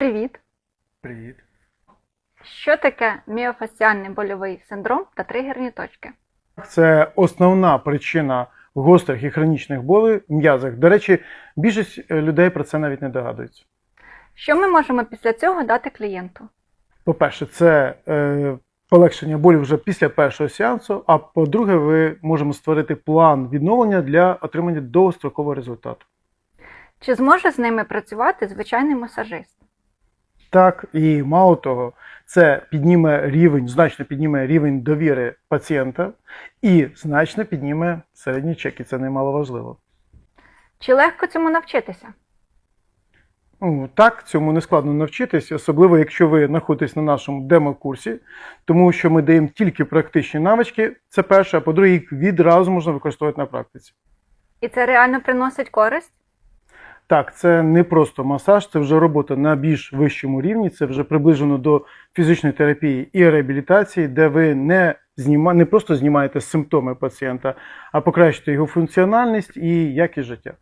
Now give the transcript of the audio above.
Привіт! Привіт. Що таке міофасціальний больовий синдром та тригерні точки? Це основна причина гострих і хронічних болей в м'язах. До речі, більшість е, людей про це навіть не догадуються. Що ми можемо після цього дати клієнту? По-перше, це е, полегшення болі вже після першого сеансу. А по-друге, ви можемо створити план відновлення для отримання довгострокового результату. Чи зможе з ними працювати звичайний масажист? Так, і мало того, це підніме рівень, значно підніме рівень довіри пацієнта і значно підніме середній чек, і це немаловажливо. Чи легко цьому навчитися? Ну, так, цьому не складно навчитись, особливо якщо ви знаходитесь на нашому демо-курсі, тому що ми даємо тільки практичні навички. Це перше, а по-друге, їх відразу можна використовувати на практиці. І це реально приносить користь? Так, це не просто масаж, це вже робота на більш вищому рівні, це вже приближено до фізичної терапії і реабілітації, де ви не зніма... не просто знімаєте симптоми пацієнта, а покращуєте його функціональність і якість життя.